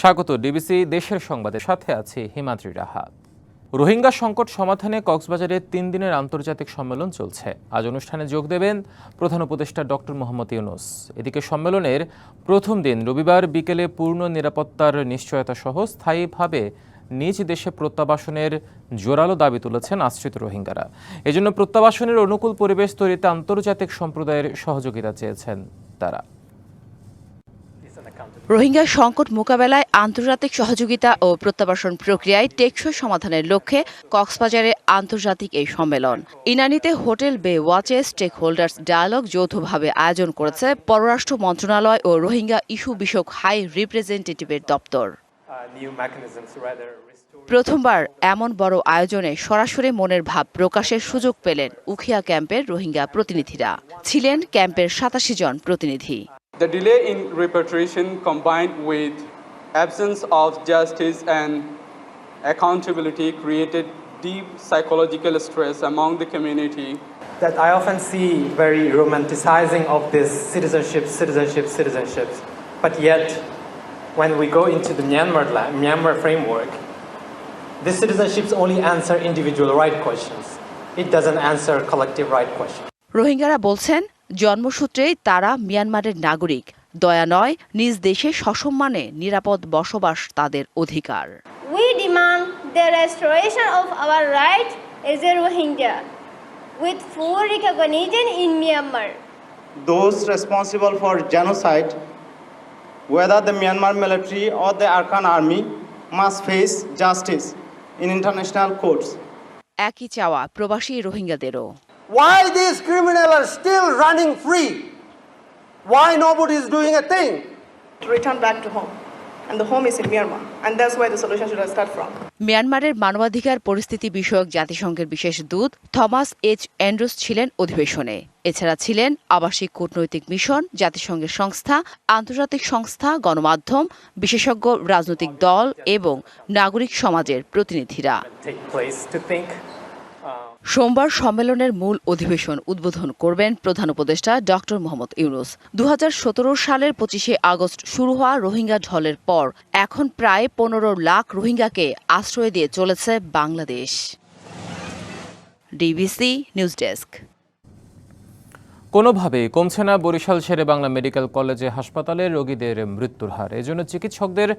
স্বাগত ডিবিসি দেশের সংবাদের সাথে আছে হিমাদ্রি রাহা। রোহিঙ্গা সংকট সমাধানে কক্সবাজারে তিন দিনের আন্তর্জাতিক সম্মেলন চলছে। আজ অনুষ্ঠানে যোগ দেবেন প্রধান উপদেষ্টা ডক্টর মোহাম্মদ ইউনুস। এদিকে সম্মেলনের প্রথম দিন রবিবার বিকেলে পূর্ণ নিরাপত্তার নিশ্চয়তা সহ স্থায়ীভাবে নিজ দেশে প্রত্যাবাসনের জোরালো দাবি তুলেছেন আশ্রিত রোহিঙ্গারা। এজন্য প্রত্যাবাসনের অনুকূল পরিবেশ তৈরিতে আন্তর্জাতিক সম্প্রদায়ের সহযোগিতা চেয়েছেন তারা। রোহিঙ্গা সংকট মোকাবেলায় আন্তর্জাতিক সহযোগিতা ও প্রত্যাবাসন প্রক্রিয়ায় টেকসই সমাধানের লক্ষ্যে কক্সবাজারে আন্তর্জাতিক এই সম্মেলন। ইনানিতে হোটেল বে ওয়াচে স্টেক হোল্ডার্স ডায়ালগ যৌথভাবে আয়োজন করেছে পররাষ্ট্র মন্ত্রণালয় ও রোহিঙ্গা ইস্যু বিষয়ক হাই রিপ্রেজেন্টেটিভের দপ্তর। প্রথমবার এমন বড় আয়োজনে সরাসরি মনের ভাব প্রকাশের সুযোগ পেলেন উখিয়া ক্যাম্পের রোহিঙ্গা প্রতিনিধিরা। ছিলেন ক্যাম্পের সাতাশি জন প্রতিনিধি। The delay in repatriation combined with absence of justice and accountability created deep psychological stress among the community. that I often see very romanticizing of this citizenship, citizenship, citizenships. But yet, when we go into the Myanmar, la- Myanmar framework, these citizenships only answer individual right questions. It doesn't answer collective right questions. রোহিঙ্গারা বলছেন জন্মসূত্রে তারা মিয়ানমারের নাগরিক। দয়া নয় নিজ দেশে সসম্মানে নিরাপদ বসবাস তাদের অধিকার। We demand the restoration of our right as a with full recognition in Myanmar those responsible for genocide whether the Myanmar military or the Arakan army must face justice in international courts একই চাওয়া প্রবাসী রোহিঙ্গাদেরও। Why these criminals are still running free? Why nobody is doing a thing? to return back to home. And the home is in Myanmar. And that's where the solution should start from. মিয়ানমারের মানবাধিকার পরিস্থিতি বিষয়ক জাতিসংঘের বিশেষ দূত Thomas H Andrews ছিলেন অধিবেশনে এছাড়া ছিলেন আবাসিক কূটনৈতিক মিশন জাতিসংঘের সংস্থা আন্তর্জাতিক সংস্থা গণমাধ্যম বিশেষজ্ঞ রাজনৈতিক দল এবং নাগরিক সমাজের প্রতিনিধিরা সোমবার সম্মেলনের মূল অধিবেশন উদ্বোধন করবেন প্রধান উপদেষ্টা ডক্টর মোহাম্মদ ইউনুস। দু হাজার সতেরো সালের পঁচিশে আগস্ট শুরু হওয়া রোহিঙ্গা ঢলের পর এখন প্রায় পনেরো লাখ রোহিঙ্গাকে আশ্রয় দিয়ে চলেছে বাংলাদেশ। DBC news desk. কোনোভাবেই কমছে না বরিশাল শেরে বাংলা মেডিকেল কলেজে হাসপাতালে রোগীদের মৃত্যুর হার। এজন্য চিকিৎসকদের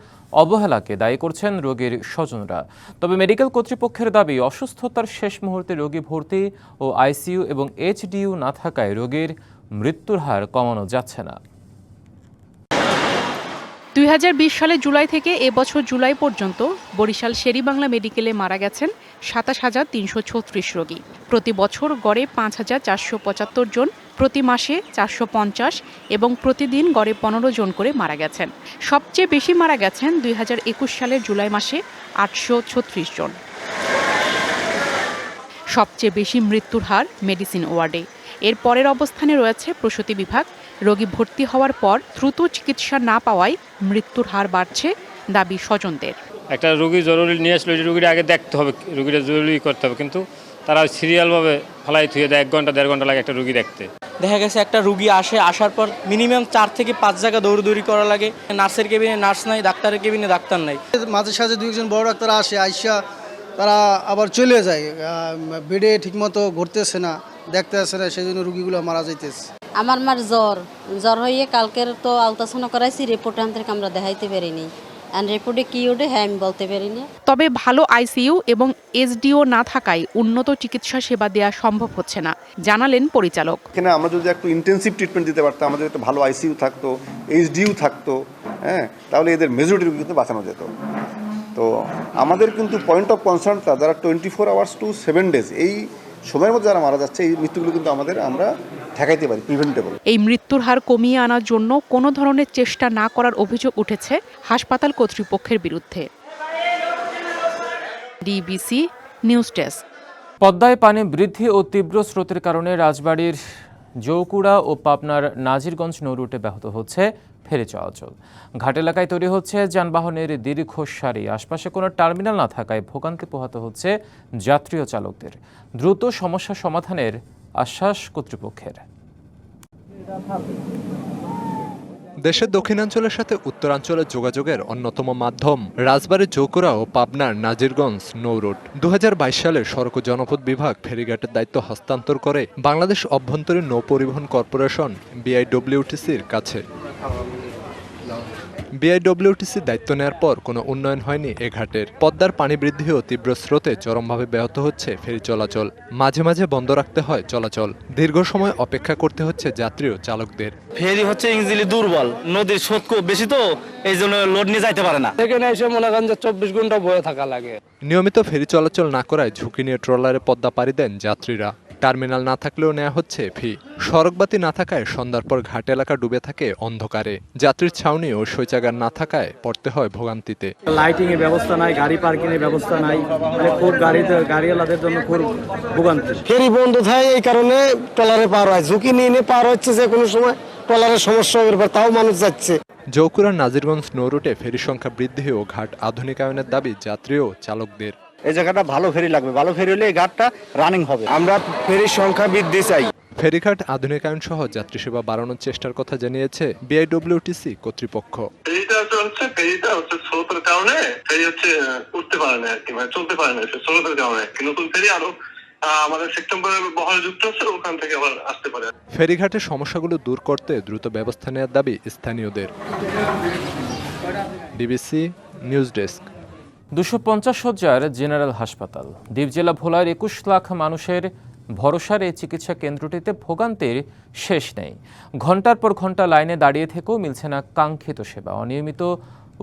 অবহেলাকে দায়ী করছেন রোগীর স্বজনরা। তবে মেডিকেল কর্তৃপক্ষের দাবি, অসুস্থতার শেষ মুহূর্তে রোগী ভর্তি ও আইসিইউ এবং এইচডিইউ না থাকায় রোগীর মৃত্যুর হার কমানো যাচ্ছে না। দু হাজার বিশ সালে জুলাই থেকে এবছর জুলাই পর্যন্ত বরিশাল শেরিবাংলা মেডিকেলে মারা গেছেন সাতাশ হাজার তিনশো ছত্রিশ রোগী। প্রতি বছর গড়ে পাঁচ হাজার চারশো পঁচাত্তর জন প্রতি মাসে চারশো পঞ্চাশ এবং প্রতিদিন গড়ে পনেরো জন করে মারা গেছেন। সবচেয়ে বেশি মারা গেছেন দুই হাজার একুশ সালের জুলাই মাসে আটশো ছত্রিশ জন। সবচেয়ে বেশি মৃত্যুর হার মেডিসিন ওয়ার্ডে। এর পরের অবস্থানে রয়েছে প্রসূতি বিভাগ। রোগী ভর্তি হওয়ার পর দ্রুত চিকিৎসা না পাওয়ায় মৃত্যুর হার বাড়ছে দাবি স্বজনদের। একটা রুগী জরুরি নিয়ে আসলে ওই রুগীটা আগে দেখতে হবে রুগীটা জরুরি করতে হবে। কিন্তু তারা সিরিয়ালভাবে ফেলাই থুয়ে দেয় এক ঘণ্টা দেড় ঘণ্টা লাগে একটা রুগী দেখতে। দেখা গেছে একটা রুগী আসে আসার পর মিনিমাম চার থেকে পাঁচ জায়গা দৌড়দৌড়ি করা লাগে। নার্সের কেবিনে নার্স নাই ডাক্তারের কেবিনে ডাক্তার নাই। মাঝে সাঝে দুই একজন বড় ডাক্তার আসে আইসা তারা আবার চলে যায়। বেডে ঠিকমতো ঘুরতেছে না দেখতে আসে না সেই জন্য রুগীগুলো মারা যাইতেছে। আমার মার জ্বর। জ্বর হয়ে কালকের তো আলট্রাসাউন্ড করাইছি রিপোর্ট আনতে আমরা দেখাইতে পারিনি। রিপোর্টে কি ওঠে হ্যাঁ আমি বলতে পারিনি। তবে ভালো আইসিইউ এবং এসডিও না থাকায় উন্নত চিকিৎসা সেবা দেওয়া সম্ভব হচ্ছে না জানালেন পরিচালক। এখানে আমরা যদি একটু ইন্টেন্সিভ ট্রিটমেন্ট দিতে পারতাম আমাদের একটা ভালো আইসিইউ থাকতো এইচডিইউ থাকতো হ্যাঁ তাহলে এদের মেজরিটি রুগী কিন্তু বাঁচানো যেত। তো আমাদের কিন্তু পয়েন্ট অফ কনসার্নটা যারা twenty four hours to seven days এই সময়ের মধ্যে যারা মারা যাচ্ছে এই মৃত্যুগুলো কিন্তু আমাদের আমরা ঠেকাইতে পারি প্রিভেন্টেবল এই মৃত্যুর হার কমিয়ে আনার জন্য কোনো ধরনের চেষ্টা না করার অভিযোগ উঠেছে হাসপাতাল কর্তৃপক্ষের বিরুদ্ধে। ডিবিসি নিউজ ডেস্ক পদ্মায় পানি বৃদ্ধি ও তীব্র স্রোতের কারণে রাজবাড়ির জৌকুড়া ও পাবনার নাজিরগঞ্জ নৌরুটে ব্যাহত হচ্ছে ফেরি চলাচল ঘাট এলাকায় তৈরি হচ্ছে যানবাহনের দীর্ঘ সারি। আশপাশে কোনো টার্মিনাল না থাকায় ভোগান্তি পোহাতে হচ্ছে যাত্রী ও চালকদের। দ্রুত সমস্যা সমাধানের আশ্বাস কর্তৃপক্ষের। দেশের দক্ষিণাঞ্চলের সাথে উত্তরাঞ্চলের যোগাযোগের অন্যতম মাধ্যম রাজবাড়ী চৌকুড়া ও পাবনার নাজিরগঞ্জ নৌরুট দু সালে সড়ক ও জনপথ বিভাগ ফেরিঘাটের দায়িত্ব হস্তান্তর করে বাংলাদেশ অভ্যন্তরীণ নৌ পরিবহন কর্পোরেশন, বিআইডব্লিউটিসির কাছে। বিআইডব্লিউটিসির দায়িত্ব নেওয়ার পর কোনো উন্নয়ন হয়নি এ ঘাটের। পদ্মার পানি বৃদ্ধি ও তীব্র স্রোতে চরমভাবে ব্যাহত হচ্ছে ফেরি চলাচল। মাঝে মাঝে বন্ধ রাখতে হয় চলাচল। দীর্ঘ সময় অপেক্ষা করতে হচ্ছে যাত্রী ও চালকদের। ফেরি হচ্ছে ইংজিলি দুর্বল নদীর স্রোত খুব বেশি তো এই জন্য লোড নিয়ে যাইতে পারে না। এখানে এসে মনে করেন যে চব্বিশ ঘণ্টা বয়ে থাকা লাগে। নিয়মিত ফেরি চলাচল না করায় ঝুঁকি নিয়ে ট্রলারে পদ্মা পাড়ি দেন যাত্রীরা। টার্মিনাল না থাকলেও নেওয়া হচ্ছে ফি। সড়কবাতি না থাকায় সন্ধ্যার পর ঘাট এলাকা ডুবে থাকে অন্ধকারে। যাত্রীর ছাউনি ও শৌচাগার না থাকায় পড়তে হয় ভোগান্তিতে। লাইটিং এর ব্যবস্থা নাই গাড়ি পার্কিং এর ব্যবস্থা নাই। মানে খুব গাড়িতে গাড়িওয়ালাদের জন্য খুব ভোগান্তি। ফেরি বন্ধ থাকে এই কারণে ট্রলারে পার হয়। ঝুঁকি নিয়ে নিয়ে পার হচ্ছে যে কোনো সময় ট্রলারের সমস্যা হবে এবার তাও মানুষ যাচ্ছে। জৌকুড়ার নাজিরগঞ্জ নৌরুটে ফেরি সংখ্যা বৃদ্ধি ও ঘাট আধুনিকায়নের দাবি যাত্রী ও চালকদের। এই জায়গাটা ভালো ফেরি লাগবে। ভালো ফেরি হলে এই ঘাটটা রানিং হবে। আমরা ফেরির সংখ্যা বৃদ্ধি চাই। ফেরিঘাট আধুনিকায়ন সহ যাত্রী সেবা বাড়ানোর চেষ্টার কথা জানিয়েছে বিআইডব্লিউটিসি কর্তৃপক্ষ। ফেরিটা হচ্ছে ফেরিটা হচ্ছে স্রোতের কারণে ফেরি হচ্ছে উঠতে পারে না আর কি মানে চলতে পারে না স্রোতের কারণে। নতুন ফেরি আরও আমাদের সেপ্টেম্বরে বহরে যুক্ত হচ্ছে ওখান থেকে আবার আসতে পারে। ফেরিঘাটের সমস্যাগুলো দূর করতে দ্রুত ব্যবস্থা নেওয়ার দাবি স্থানীয়দের। ডিবিসি নিউজ ডেস্ক দুশো পঞ্চাশ সজ্জার জেনারেল হাসপাতাল। দ্বীপ জেলা ভোলার একুশ লাখ মানুষের ভরসার এই চিকিৎসা কেন্দ্রটিতে ভোগান্তির শেষ নেই। ঘণ্টার পর ঘণ্টা লাইনে দাঁড়িয়ে থেকেও মিলছে না কাঙ্ক্ষিত সেবা। অনিয়মিত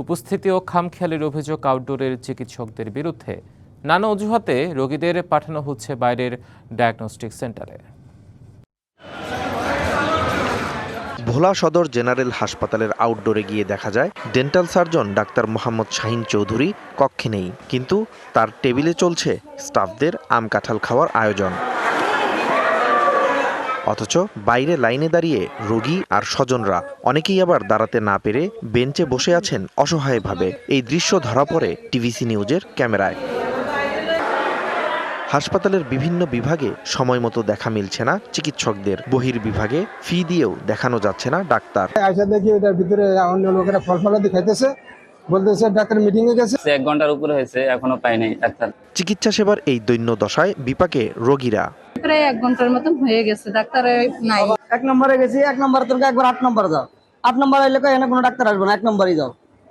উপস্থিতি ও খামখেয়ালির অভিযোগ আউটডোরের চিকিৎসকদের বিরুদ্ধে। নানা অজুহাতে রোগীদের পাঠানো হচ্ছে বাইরের ডায়াগনস্টিক সেন্টারে। ভোলা সদর জেনারেল হাসপাতালের আউটডোরে গিয়ে দেখা যায় dental surgeon doctor Mohammad Shahin Chowdhury কক্ষে নেই। কিন্তু তার টেবিলে চলছে স্টাফদের আম কাঁঠাল খাওয়ার আয়োজন। অথচ বাইরে লাইনে দাঁড়িয়ে রোগী আর স্বজনরা অনেকেই আবার দাঁড়াতে না পেরে বেঞ্চে বসে আছেন অসহায়ভাবে। এই দৃশ্য ধরা পড়ে টিভিসি নিউজের ক্যামেরায়। হাসপাতালের বিভিন্ন বিভাগে সময় মতো দেখা মিলছে না চিকিৎসকদের। বহির বিভাগে ফি দিয়েও দেখানো যাচ্ছে না ডাক্তার। আইসা দেখি এটার ভিতরে অন্য লোকেরা ফল ফলাদি খাইতেছে বলতেছে ডাক্তার মিটিং এ গেছে। এক ঘণ্টার উপরে হয়েছে এখনও পাই নাই ডাক্তার। চিকিৎসা সেবার এই দৈন্য দশায় বিপাকে রোগীরা। প্রায় এক ঘণ্টার মতন হয়ে গেছে ডাক্তার নাই। এক নম্বরে গেছি এক নম্বর তোর একবার আট নম্বর যাও। আট নম্বর এলে এখানে কোনো ডাক্তার আসবে না এক নম্বরই যাও।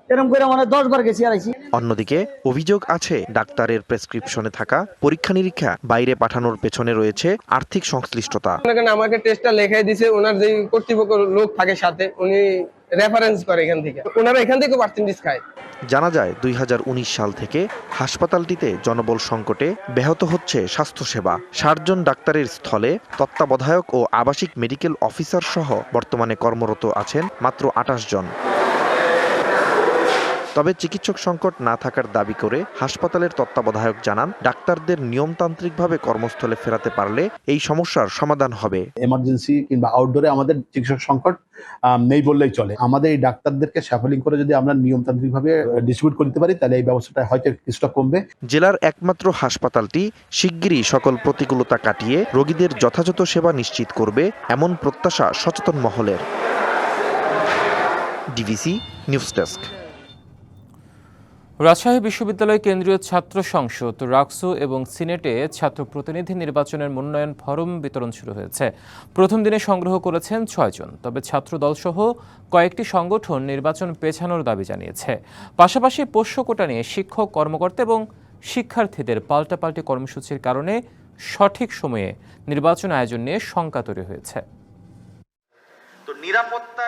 এরকম করে মানে দশ বার গেছি আর অন্যদিকে অভিযোগ আছে ডাক্তারের প্রেসক্রিপশনে থাকা পরীক্ষা নিরীক্ষা বাইরে পাঠানোর পেছনে রয়েছে আর্থিক সংশ্লিষ্টতা। আমাকে টেস্টটা লেখাই দিছে ওনার যে কর্তৃপক্ষ লোক থাকে সাথে উনি রেফারেন্স করে এখান থেকে। ওনারা এখান থেকে পার্সেন্টেজ খায়। জানা যায় দুই হাজার উনিশ সাল থেকে হাসপাতালটিতে জনবল সংকটে ব্যাহত হচ্ছে স্বাস্থ্যসেবা। ষাটজন ডাক্তারের স্থলে তত্ত্বাবধায়ক ও আবাসিক মেডিকেল অফিসার সহ বর্তমানে কর্মরত আছেন মাত্র আটাশ জন। তবে চিকিৎসক সংকট না থাকার দাবি করে হাসপাতালের তত্ত্বাবধায়ক জানান ডাক্তারদের নিয়মতান্ত্রিকভাবে কর্মস্থলে ফেরাতে পারলে এই সমস্যার সমাধান হবে। এমার্জেন্সি কিংবা আউটডোরে আমাদের চিকিৎসক সংকট নেই বললেই চলে। আমাদের এই ডাক্তারদেরকে স্যাফলিং করে যদি আমরা নিয়মতান্ত্রিকভাবে ডিস্ট্রিবিউট করতে পারি তাহলে এই ব্যবস্থাটা হয়তো কিছুটা কমবে। জেলার একমাত্র হাসপাতালটি শিগগিরই সকল প্রতিকূলতা কাটিয়ে রোগীদের যথাযথ সেবা নিশ্চিত করবে এমন প্রত্যাশা সচেতন মহলের। DVC news desk. রাজশাহী বিশ্ববিদ্যালয় কেন্দ্রীয় ছাত্র সংসদ, রাকসু এবং সিনেটে ছাত্র প্রতিনিধি নির্বাচনের মনোনয়ন ফরম বিতরণ শুরু হয়েছে। প্রথম দিনে সংগ্রহ করেছেন ছয়জন তবে ছাত্র দলসহ কয়েকটি সংগঠন নির্বাচন পেছানোর দাবি জানিয়েছে। পাশাপাশি পোষ্য কোটা নিয়ে শিক্ষক, কর্মকর্তা এবং শিক্ষার্থীদের পাল্টাপাল্টি কর্মসূচির কারণে সঠিক সময়ে নির্বাচন আয়োজন নিয়ে শঙ্কা তৈরি হয়েছে।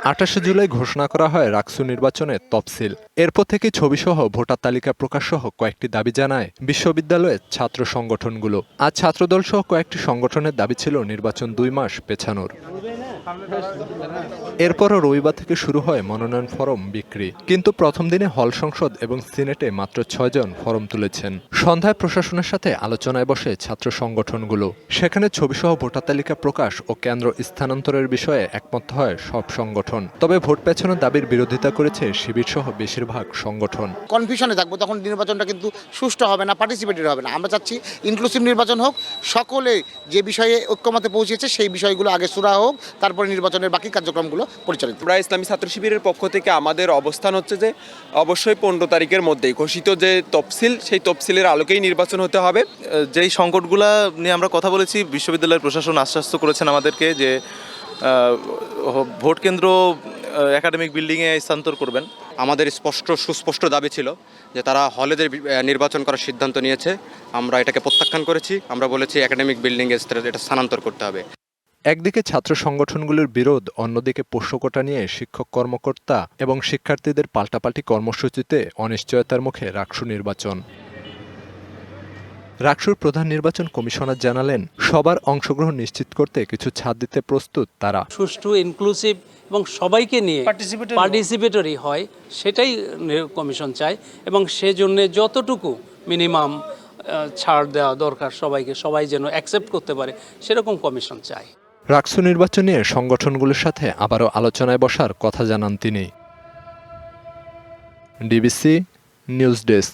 আঠাশে জুলাই ঘোষণা করা হয় রাকসু নির্বাচনের তফসিল। এরপর থেকে ছবিসহ ভোটার তালিকা প্রকাশসহ কয়েকটি দাবি জানায় বিশ্ববিদ্যালয়ের ছাত্র সংগঠনগুলো। আজ ছাত্রদল সহ কয়েকটি সংগঠনের দাবি ছিল নির্বাচন দুই মাস পেছানোর। এরপরও রবিবার থেকে শুরু হয় মনোনয়ন ফরম বিক্রি। কিন্তু প্রথম দিনে হল সংসদ এবং সিনেটে মাত্র ছয়জন ফরম তুলেছেন। সন্ধ্যায় প্রশাসনের সাথে আলোচনায় বসে ছাত্র সংগঠনগুলো। সেখানে ছবিসহ ভোটার তালিকা প্রকাশ ও কেন্দ্র স্থানান্তরের বিষয়ে একমত হয় সব সংগঠন। তবে ভোট পেছানোর দাবির বিরোধিতা করেছে শিবির সহ বেশিরভাগ সংগঠন। কনফিউশনে থাকব তখন নির্বাচনটা কিন্তু সুষ্ঠু হবে না পার্টিসিপেটেড হবে না। আমরা চাচ্ছি ইনক্লুসিভ নির্বাচন হোক সকলে যে বিষয়ে ঐক্যমতে পৌঁছেছে সেই বিষয়গুলো আগে সুরা হোক তারপরে নির্বাচনের বাকি কার্যক্রমগুলো পরিচালিত আমরা ইসলামী ছাত্র শিবিরের পক্ষ থেকে আমাদের অবস্থান হচ্ছে যে অবশ্যই পনেরো তারিখের মধ্যেই ঘোষিত যে তফসিল সেই তফসিলের আলোকেই নির্বাচন হতে হবে। যেই সংকটগুলো নিয়ে আমরা কথা বলেছি বিশ্ববিদ্যালয়ের প্রশাসন আশ্বাস্ত করেছেন আমাদেরকে যে ভোট কেন্দ্র একাডেমিক বিল্ডিংয়ে স্থানান্তর করবেন। আমাদের স্পষ্ট সুস্পষ্ট দাবি ছিল যে তারা হলেদের নির্বাচন করার সিদ্ধান্ত নিয়েছে। আমরা এটাকে প্রত্যাখ্যান করেছি। আমরা বলেছি একাডেমিক বিল্ডিংয়ে এটা স্থানান্তর করতে হবে। একদিকে ছাত্র সংগঠনগুলোর বিরোধ অন্যদিকে পোষ্যকোটা নিয়ে শিক্ষক কর্মকর্তা এবং শিক্ষার্থীদের পাল্টাপাল্টি কর্মসূচিতে অনিশ্চয়তার মুখে রাকসু নির্বাচন। রাকসুর প্রধান নির্বাচন কমিশনার জানালেন সবার অংশগ্রহণ নিশ্চিত করতে কিছু ছাড় দিতে প্রস্তুত তারা। সুষ্ঠু ইনক্লুসিভ এবং সবাইকে নিয়ে পার্টিসিপেটরি হয়। সেটাই কমিশন চায় এবং সেজন্য যতটুকু মিনিমাম ছাড় দেওয়া দরকার সবাইকে সবাই যেন অ্যাকসেপ্ট করতে পারে সেরকম কমিশন চায়। রাকসু নির্বাচন নিয়ে সংগঠনগুলোর সাথে আবারও আলোচনায় বসার কথা জানান তিনি। DBC news desk.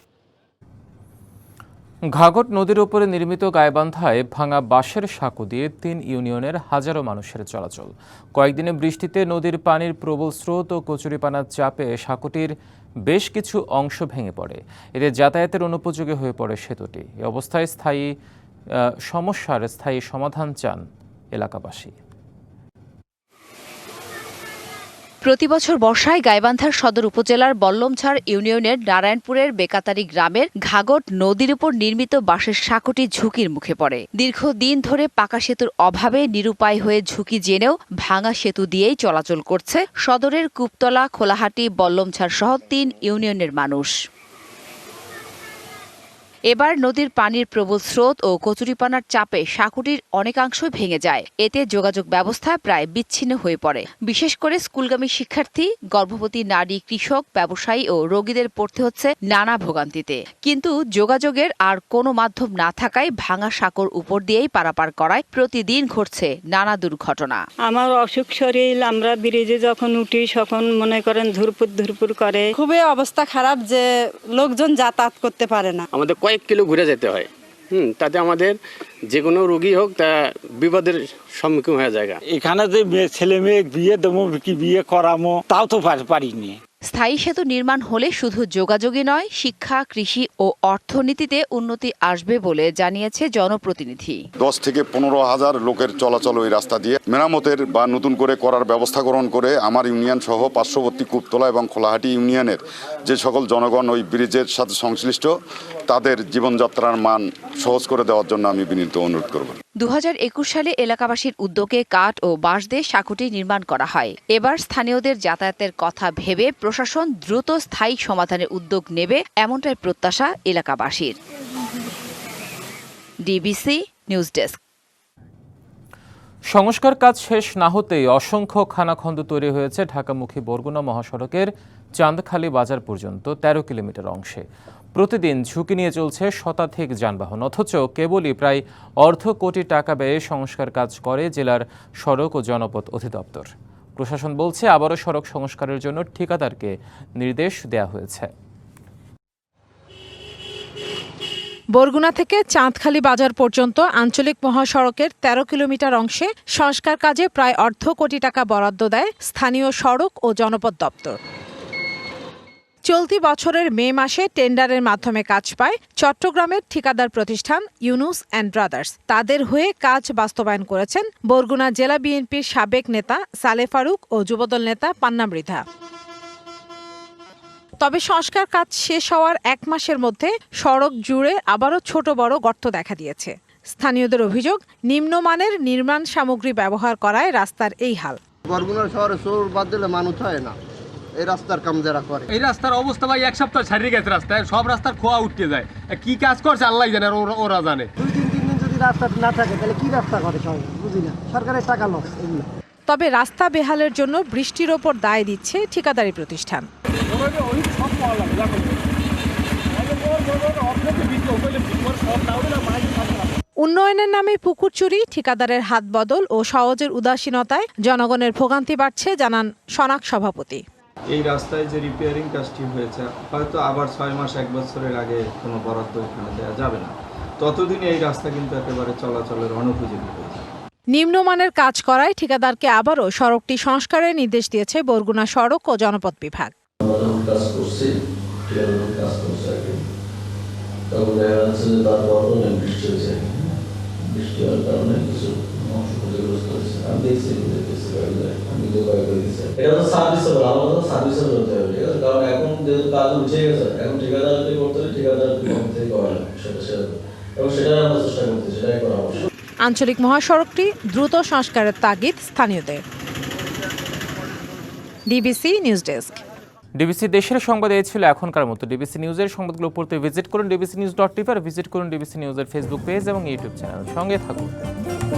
ঘাঘট নদীর উপরে নির্মিত গায়বান্ধায় ভাঙা বাঁশের সাঁকো দিয়ে তিন ইউনিয়নের হাজারো মানুষের চলাচল। কয়েকদিনে বৃষ্টিতে নদীর পানির প্রবল স্রোত ও কচুরিপানার চাপে সাঁকোটির বেশ কিছু অংশ ভেঙে পড়ে। এতে যাতায়াতের অনুপযোগী হয়ে পড়ে সেতুটি। এ অবস্থায় স্থায়ী সমস্যার স্থায়ী সমাধান চান এলাকাবাসী। প্রতি বছর বর্ষায় গাইবান্ধার সদর উপজেলার বল্লমছাড় ইউনিয়নের নারায়ণপুরের বেকাতারি গ্রামের ঘাগট নদীর উপর নির্মিত বাঁশের সাঁকোটি ঝুঁকির মুখে পড়ে। দীর্ঘদিন ধরে পাকা সেতুর অভাবে নিরুপায় হয়ে ঝুঁকি জেনেও ভাঙা সেতু দিয়েই চলাচল করছে সদরের কুপতলা, খোলাহাটি বল্লমছাড় সহ তিন ইউনিয়নের মানুষ। এবার নদীর পানির প্রবল স্রোত ও কচুরিপানার চাপে সাঁকুটির অনেকাংশই ভেঙে যায়। এতে যোগাযোগ ব্যবস্থা প্রায় বিচ্ছিন্ন হয়ে পড়ে। বিশেষ করে স্কুলগামী শিক্ষার্থী গর্ভবতী নারী কৃষক ব্যবসায়ী ও রোগীদের পড়তে হচ্ছে নানা ভোগান্তিতে। কিন্তু যোগাযোগের আর কোনো মাধ্যম না থাকায় ভাঙা সাঁকোর উপর দিয়েই পারাপার করায় প্রতিদিন ঘটছে নানা দুর্ঘটনা। আমার অসুখ শরীর আমরা ব্রিজে যখন উঠি তখন মনে করেন ধুরপুর ধুরপুর করে। খুবই অবস্থা খারাপ যে লোকজন যাতায়াত করতে পারে না। আমাদের কয়েক কিলো ঘুরে যেতে হয়। হুম, তাতে আমাদের যে কোনো রোগী হোক, তা বিপদের সম্মুখীন হয়ে যায় এখানে যে ছেলে মেয়ে বিয়ে দেবো, কি বিয়ে করামো, তাও তো পারিনি। স্থায়ী সেতু নির্মাণ হলে শুধু যোগাযোগই নয়, শিক্ষা, কৃষি ও অর্থনীতিতে উন্নতি আসবে বলে জানিয়েছে জনপ্রতিনিধি। দশ থেকে পনেরো হাজার লোকের চলাচল ওই রাস্তা দিয়ে মেরামতের বা নতুন করে করার ব্যবস্থা গ্রহণ করে আমার ইউনিয়ন সহ পার্শ্ববর্তী কুপতলা এবং খোলাহাটি ইউনিয়নের যে সকল জনগণ ওই ব্রিজের সাথে সংশ্লিষ্ট, তাদের জীবনযাত্রার মান সহজ করে দেওয়ার জন্য আমি বিনীত অনুরোধ করব। দু হাজার একুশ সালে এলাকাবাসীর উদ্যোগে কাঠ ও বাঁশ দিয়ে সাঁকুটি নির্মাণ করা হয়। এবার স্থানীয়দের যাতায়াতের কথা ভেবে প্রশাসন দ্রুত স্থায়ী সমাধানের উদ্যোগ নেবে এমনটাই প্রত্যাশা এলাকাবাসীর। DBC news desk. সংস্কার কাজ শেষ না হতেই অসংখ্য খানাখন্দ তৈরি হয়েছে ঢাকামুখী বরগুনা মহাসড়কের চাঁদখালি বাজার পর্যন্ত ১৩ কিলোমিটার অংশে। প্রতিদিন ঝুঁকি নিয়ে চলছে শতাধিক যানবাহন, অথচ কেবলই প্রায় অর্ধ কোটি টাকা ব্যয়ে সংস্কার কাজ করে জেলার সড়ক ও জনপথ অধিদপ্তর। প্রশাসন বলছে, আবারও সড়ক সংস্কারের জন্য ঠিকাদারকে নির্দেশ দেওয়া হয়েছে। বরগুনা থেকে চাঁদখালি বাজার পর্যন্ত আঞ্চলিক মহাসড়কের ১৩ কিলোমিটার অংশে সংস্কার কাজে প্রায় অর্ধ কোটি টাকা বরাদ্দ দেয় স্থানীয় সড়ক ও জনপদ দপ্তর। চলতি বছরের মে মাসে টেন্ডারের মাধ্যমে কাজ পায় চট্টগ্রামের ঠিকাদার প্রতিষ্ঠান ইউনুস অ্যান্ড ব্রাদার্স তাদের হয়ে কাজ বাস্তবায়ন করেছেন বরগুনা জেলা বিএনপির সাবেক নেতা সালে ফারুক ও যুবদল নেতা পান্না মৃধা। তবে সংস্কার কাজ শেষ হওয়ার এক মাসের মধ্যে সড়ক জুড়ে আবারও ছোট বড় গর্ত দেখা দিয়েছে। স্থানীয়দের অভিযোগ, নিম্নমানের নির্মাণ সামগ্রী ব্যবহার করায় রাস্তার এই হাল। বরগুনা শহরে চোর বাদ দিলে মানুষ হয় না। এই রাস্তার কাম যারা করে। এই রাস্তার অবস্থা ভাই এক সপ্তাহ ছাড়িয়ে গেছে রাস্তায় সব রাস্তার খোয়া উঠতে যায়। কি কাজ করছে আল্লাহ জানে আর ওরা- ওরা জানে। দুই দিন তিন দিন যদি রাস্তা না থাকে তাহলে কি রাস্তা করে সব? বুঝি না। সরকারের টাকা লস এগুলো। তবে রাস্তা বেহালের জন্য বৃষ্টির ওপর দায় দিচ্ছে ঠিকাদারি প্রতিষ্ঠান। উন্নয়নের নামে পুকুর চুরি ঠিকাদারের হাত বদল ও সহজের উদাসীনতায় জনগণের ভোগান্তি বাড়ছে জানান সনাক সভাপতি। এই রাস্তায় যে রিপেয়ারিং কাজটি হয়েছে হয়তো আবার ছয় মাস এক বছরের আগে কোনো বরাদ্দ এখানে দেওয়া যাবে না। ততদিনে এই রাস্তা কিন্তু একেবারে চলাচলের অনুপযোগী হয়ে যাবে। নিম্নমানের কাজ করায় ঠিকাদারকে আবারও সড়কটি সংস্কারের নির্দেশ দিয়েছে বরগুনা সড়ক ও জনপথ বিভাগ। বৃষ্টি হওয়ার কারণে কিছু অংশ ক্ষতিগ্রস্ত হয়েছে। আমি দেখছি দেখতেছি আমি তো কয়েক করে দিচ্ছি এটা তো সার্ভিস আমার তো সার্ভিসে করতে হবে ঠিক আছে? কারণ এখন যেহেতু কাজ উঠে গেছে এখন ঠিকাদার যদি করতে হবে ঠিকাদার থেকে করা লাগবে সেটা সেটা এবং সেটাই আমরা চেষ্টা করছি সেটাই করা আবশ্যক আঞ্চলিক মহাসড়কটি দ্রুত সংস্কারের তাগিদ স্থানীয়দের। DBC news desk. ডিবিসি দেশের সংবাদ এই ছিল এখনকার মতো। ডিবিসি নিউজের সংবাদগুলো পড়তে ভিজিট করুন ডিবিসি নিউজ ডট টিভি আর ভিজিট করুন ডিবিসি নিউজের ফেসবুক পেজ এবং ইউটিউব চ্যানেল সঙ্গে থাকুন।